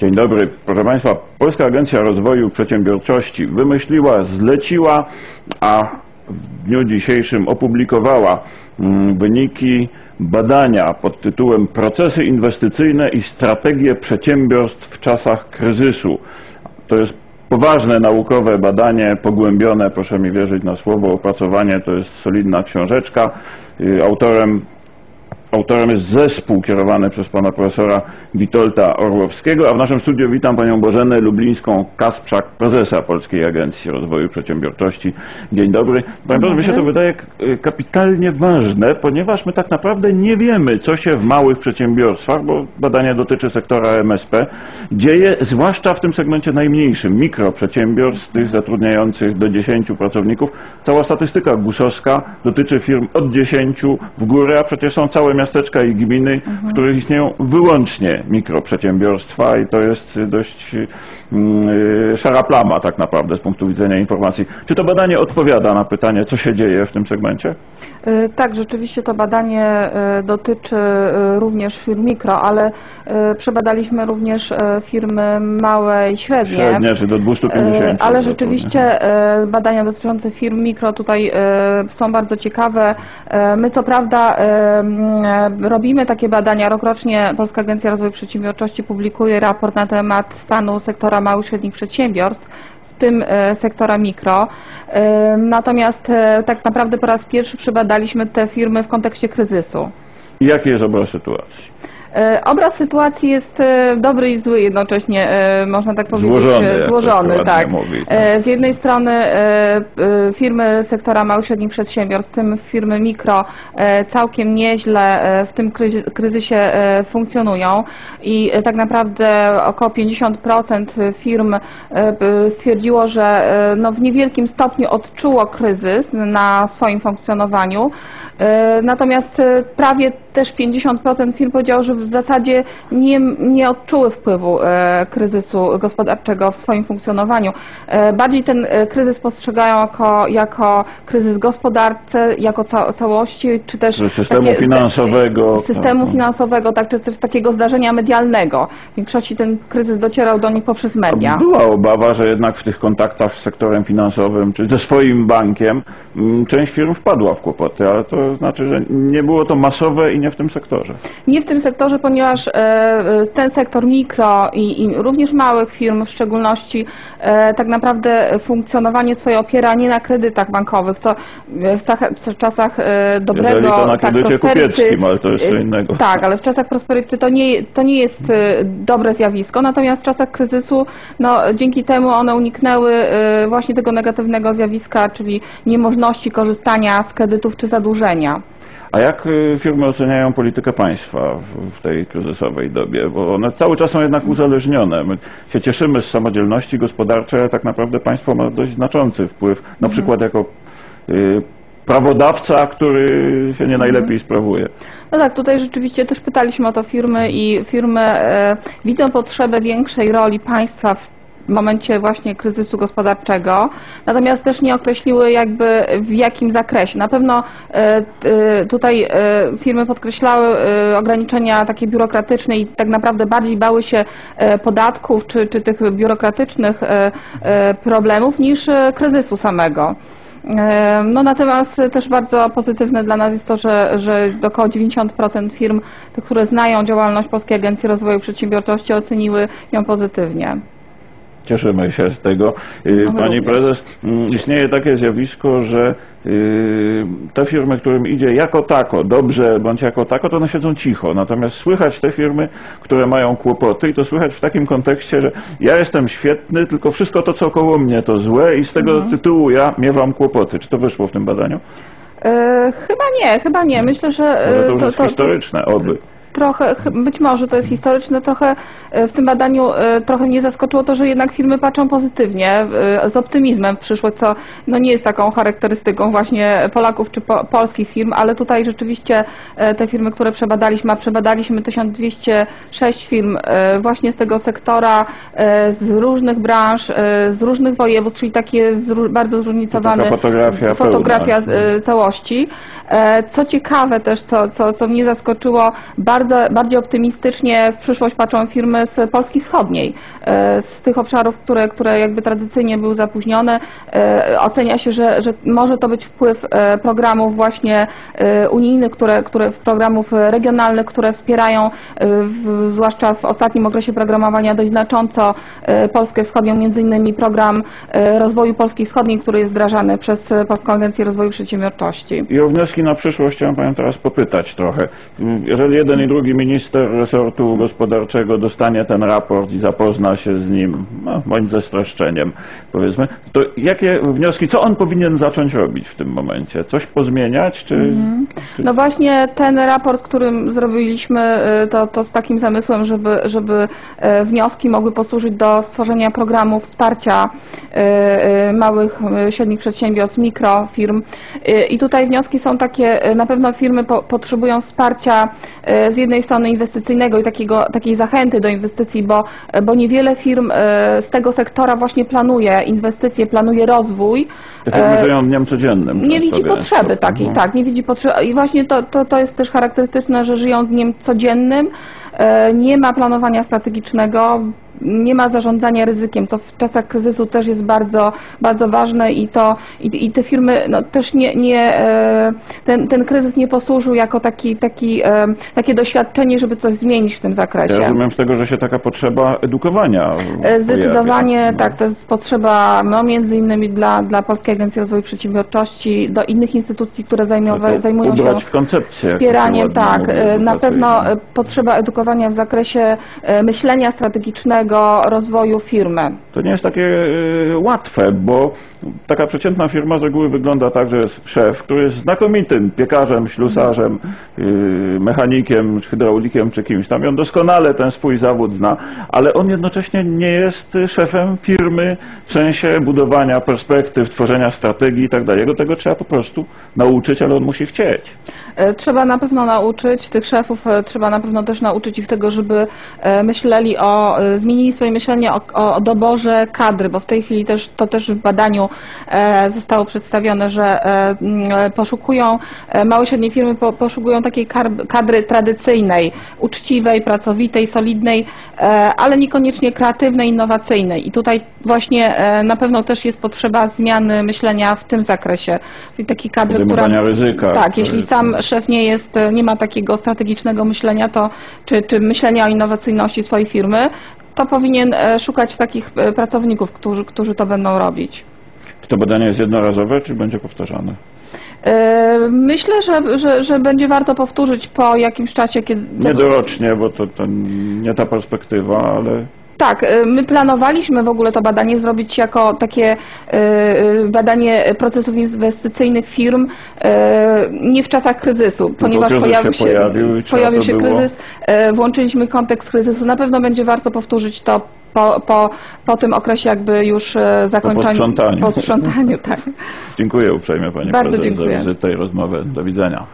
Dzień dobry. Proszę Państwa, Polska Agencja Rozwoju Przedsiębiorczości wymyśliła, zleciła, a w dniu dzisiejszym opublikowała mm, wyniki badania pod tytułem Procesy inwestycyjne i strategie przedsiębiorstw w czasach kryzysu. To jest poważne naukowe badanie, pogłębione, proszę mi wierzyć na słowo, opracowanie, to jest solidna książeczka. Y, Autorem Autorem jest zespół kierowany przez pana profesora Witolda Orłowskiego, a w naszym studiu witam panią Bożenę Lublińską-Kasprzak, prezesa Polskiej Agencji Rozwoju Przedsiębiorczości. Dzień dobry. Panie profesorze, mi się to wydaje k- kapitalnie ważne, ponieważ my tak naprawdę nie wiemy, co się w małych przedsiębiorstwach, bo badanie dotyczy sektora MSP, dzieje, zwłaszcza w tym segmencie najmniejszym, mikroprzedsiębiorstw, tych zatrudniających do 10 pracowników. Cała statystyka gusowska dotyczy firm od 10 w górę, a przecież są całe miasteczka i gminy, w których istnieją wyłącznie mikroprzedsiębiorstwa i to jest dość mm, y, szara plama tak naprawdę z punktu widzenia informacji. Czy to badanie odpowiada na pytanie, co się dzieje w tym segmencie? Y, Tak, rzeczywiście to badanie y, dotyczy y, również firm mikro, ale przebadaliśmy również firmy małe i średnie. Średnie, czy do 250? Y, Ale rzeczywiście badania dotyczące firm mikro tutaj są bardzo ciekawe. My co prawda robimy takie badania. Rokrocznie Polska Agencja Rozwoju Przedsiębiorczości publikuje raport na temat stanu sektora małych i średnich przedsiębiorstw tym e, sektora mikro. E, Natomiast e, tak naprawdę po raz pierwszy przebadaliśmy te firmy w kontekście kryzysu. I jaki jest obraz sytuacji? E, Obraz sytuacji jest e, dobry i zły jednocześnie, e, można tak powiedzieć. Złożony, Złożony, tak. mówi, tak. E, Z jednej strony firmy sektora małych i średnich przedsiębiorstw, w tym firmy mikro, całkiem nieźle w tym kryzy- kryzysie funkcjonują i tak naprawdę około 50% firm stwierdziło, że no, w niewielkim stopniu odczuło kryzys na swoim funkcjonowaniu. Natomiast prawie też 50% firm powiedziało, że w zasadzie nie, nie odczuły wpływu e, kryzysu gospodarczego w swoim funkcjonowaniu. E, Bardziej ten e, kryzys postrzegają jako, jako kryzys gospodarczy, jako ca całości, czy też Że systemu takie- finansowego. systemu tak. finansowego, tak, czy też takiego zdarzenia medialnego. W większości ten kryzys docierał do nich poprzez media. Była obawa, że jednak w tych kontaktach z sektorem finansowym, czy ze swoim bankiem, mm, część firm wpadła w kłopoty, ale to znaczy, że nie było to masowe i nie w tym sektorze. Nie w tym sektorze, ponieważ e, e, ten sektor mikro i, i również małych firm w szczególności e, tak naprawdę funkcjonowanie swoje opiera nie na kredytach bankowych, co w, czasach dobrego Jeżeli to na tak, kredycie prosperity- kupieckim, ale to jest co e, innego. Tak, ale w czasach prosperity to nie, to nie jest dobre zjawisko, natomiast w czasach kryzysu no, dzięki temu one uniknęły właśnie tego negatywnego zjawiska, czyli niemożności korzystania z kredytów czy zadłużenia. A jak y, firmy oceniają politykę państwa w, tej kryzysowej dobie? Bo one cały czas są jednak uzależnione. My się cieszymy z samodzielności gospodarczej, ale tak naprawdę państwo ma dość znaczący wpływ, na przykład jako y, prawodawca, który się nie najlepiej sprawuje. No tak, tutaj rzeczywiście też pytaliśmy o to firmy i firmy e, widzą potrzebę większej roli państwa w momencie właśnie kryzysu gospodarczego, natomiast też nie określiły jakby w jakim zakresie. Na pewno e, t- tutaj e, firmy podkreślały e, ograniczenia takie biurokratyczne i tak naprawdę bardziej bały się e, podatków czy, czy tych biurokratycznych e, e, problemów niż e, kryzysu samego. E, No natomiast też bardzo pozytywne dla nas jest to, że, że około 90% firm, które znają działalność Polskiej Agencji Rozwoju Przedsiębiorczości, oceniły ją pozytywnie. Cieszymy się z tego. Y, Pani prezes, mm, istnieje takie zjawisko, że y, te firmy, którym idzie jako tako, dobrze bądź jako tako, to one siedzą cicho. Natomiast słychać te firmy, które mają kłopoty i to słychać w takim kontekście, że ja jestem świetny, tylko wszystko to, co około mnie to złe i z tego Mhm. tytułu ja miewam kłopoty. Czy to wyszło w tym badaniu? E, chyba nie, chyba nie. Myślę, że Może e, to już jest historyczne, oby. Trochę, ch- być może to jest historyczne, trochę e, w tym badaniu e, trochę mnie zaskoczyło to, że jednak firmy patrzą pozytywnie, e, z optymizmem w przyszłość, co no nie jest taką charakterystyką właśnie Polaków czy po, polskich firm, ale tutaj rzeczywiście te firmy, które przebadaliśmy, a przebadaliśmy 1206 firm właśnie z tego sektora, z różnych branż, z różnych województw, czyli takie bardzo zróżnicowane taka fotografia fotografia e, całości. Co ciekawe też, co, co, co mnie zaskoczyło, bardzo bardzo, bardziej optymistycznie w przyszłość patrzą firmy z Polski Wschodniej, e, z tych obszarów, które, które jakby tradycyjnie były zapóźnione. E, Ocenia się, że, że może to być wpływ e, programów właśnie unijnych, które, które programów regionalnych, które wspierają, w, zwłaszcza w ostatnim okresie programowania dość znacząco Polskę Wschodnią, między innymi program rozwoju Polski Wschodniej, który jest wdrażany przez Polską Agencję Rozwoju Przedsiębiorczości. I o wnioski na przyszłość chciałem Panią teraz popytać trochę. Jeżeli jeden i drugi minister resortu gospodarczego dostanie ten raport i zapozna się z nim, no, bądź ze streszczeniem, powiedzmy, to jakie wnioski, co on powinien zacząć robić w tym momencie? Coś pozmieniać, czy... czy... No właśnie ten raport, którym zrobiliśmy, y, to, to z takim zamysłem, żeby, żeby y, wnioski mogły posłużyć do stworzenia programu wsparcia y, małych, średnich przedsiębiorstw, mikrofirm. I tutaj wnioski są takie, na pewno firmy po, potrzebują wsparcia z jednej strony inwestycyjnego i takiego, takiej zachęty do inwestycji, bo, bo niewiele firm y, z tego sektora właśnie planuje inwestycje, planuje rozwój. Te firmy E, żyją dniem codziennym. nie widzi potrzeby takiej, Mhm. tak, nie widzi potrzeby. I właśnie to, to, to jest też charakterystyczne, że żyją dniem codziennym, e, nie ma planowania strategicznego, nie ma zarządzania ryzykiem, co w czasach kryzysu też jest bardzo, bardzo ważne i to i, i te firmy no, też nie, nie e, ten, ten kryzys nie posłużył jako taki, taki, e, takie doświadczenie, żeby coś zmienić w tym Ja zakresie. rozumiem z tego, że się taka potrzeba edukowania Zdecydowanie pojawia. No. tak, to jest potrzeba no, między innymi dla, dla Polskiej Agencji Rozwoju Przedsiębiorczości, do innych instytucji, które zajmują, To zajmują się w koncepcję. wspieraniem, tak. e, Na pewno potrzeba edukowania w zakresie myślenia strategicznego, rozwoju firmy. To nie jest takie y, łatwe, bo taka przeciętna firma z reguły wygląda tak, że jest szef, który jest znakomitym piekarzem, ślusarzem, y, mechanikiem, czy hydraulikiem, czy kimś tam. I on doskonale ten swój zawód zna, ale on jednocześnie nie jest szefem firmy w sensie budowania perspektyw, tworzenia strategii i tak dalej. Jego tego trzeba po prostu nauczyć, ale on musi chcieć. E, Trzeba na pewno nauczyć tych szefów, e, trzeba na pewno też nauczyć ich tego, żeby e, myśleli o, zmienili swoje myślenie o, o doborze kadry, bo w tej chwili też to też w badaniu e, zostało przedstawione, że e, m, e, poszukują, małe i średnie firmy po, poszukują takiej kadry tradycyjnej, uczciwej, pracowitej, solidnej, ale niekoniecznie kreatywnej, innowacyjnej. I tutaj właśnie na pewno też jest potrzeba zmiany myślenia w tym zakresie, czyli takiej kadry, która... Ryzyka. Tak, jeśli sam szef nie jest, nie ma takiego strategicznego myślenia, to czy, czy myślenia o innowacyjności swojej firmy, to powinien szukać takich pracowników, którzy, którzy to będą robić. Czy to badanie jest jednorazowe, czy będzie powtarzane? E, Myślę, że, że, że będzie warto powtórzyć po jakimś czasie, kiedy. Nie dorocznie, bo to, to nie ta perspektywa, ale Tak, y, my planowaliśmy w ogóle to badanie zrobić jako takie y, y, badanie procesów inwestycyjnych firm nie w czasach kryzysu, ponieważ kryzys pojawił się pojawił pojawił się kryzys, włączyliśmy kontekst kryzysu. Na pewno będzie warto powtórzyć to po, po, po tym okresie jakby już zakończeniu. posprzątaniu. Po sprzątaniu, tak. dziękuję uprzejmie Pani Bardzo Prezes dziękuję. za wizytę i rozmowę. Do widzenia.